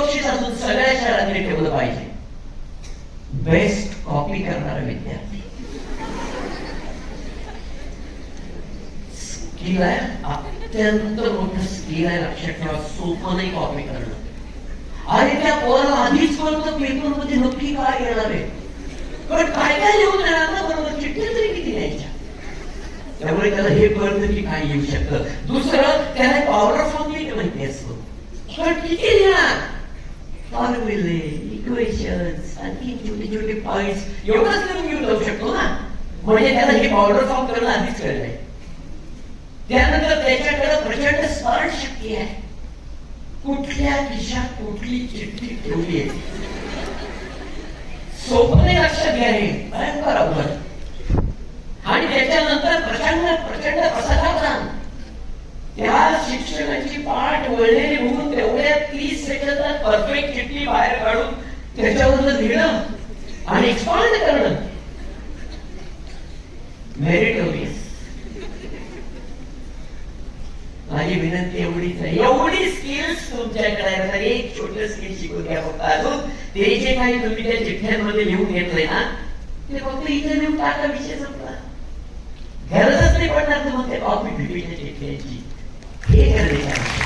बक्षीस अजून सगळ्या शहरांनी ठेवलं पाहिजे. बेस्ट कॉपी करणारा विद्यार्थी. स्किल आहे अत्यंत मोठं स्किल आहे लक्षात ठेवा सोपं नाही कॉपी करणं. आणि त्या पोराला आधीच कळतं पेपरमध्ये नक्की काय येणार आहे. पण काय काय लिहून येणार ना बरोबर चिठ्ठी तरी किती द्यायच्या त्यामुळे त्याला हे कळतं की काय येऊ शकतं. दुसरं त्याला पॉवर ऑफ फॉर्म्युलेट माहिती असतो. पण किती लिहिणार? फॉर्म्युले इक्वेशन्स आणखी छोटे छोटे पॉइंट्स एवढंच लिहून घेऊन जाऊ शकतो ना म्हणजे त्याला हे पावडर फॉर्म करणं आधीच कळलंय त्यानंतर त्याच्याकडे प्रचंड स्मरण शक्ती आहे कुठल्या खिशात कुठली चिठ्ठी ठेवली आहे सोपं नाही लक्षात घ्या हे भयंकर अवघड आणि त्याच्यानंतर प्रचंड प्रचंड असमाधान त्या शिक्षकाची पाठ वळलेली होऊन सेकंदात परफेक्ट चिठ्ठी बाहेर काढून त्याच्यावरनं लिहिणं आणि एक्सपांड करणं. मेरिटोरियस माझी विनंती एवढीच आहे. एवढी स्किल्स तुमच्याकडे आहे. एक छोट स्किल शिकून घ्या फक्त अजून. ते जे काही तुम्ही त्या चिठ्ठ्यांमध्ये लिहून घेतलंय ना ते फक्त इथे लिहून टाका विषय संपला. गरजच नाही पडणार तुम्हाला त्या कॉपी पिपीच्या चिठ्ठ्यांची. हे गरजेचं आहे.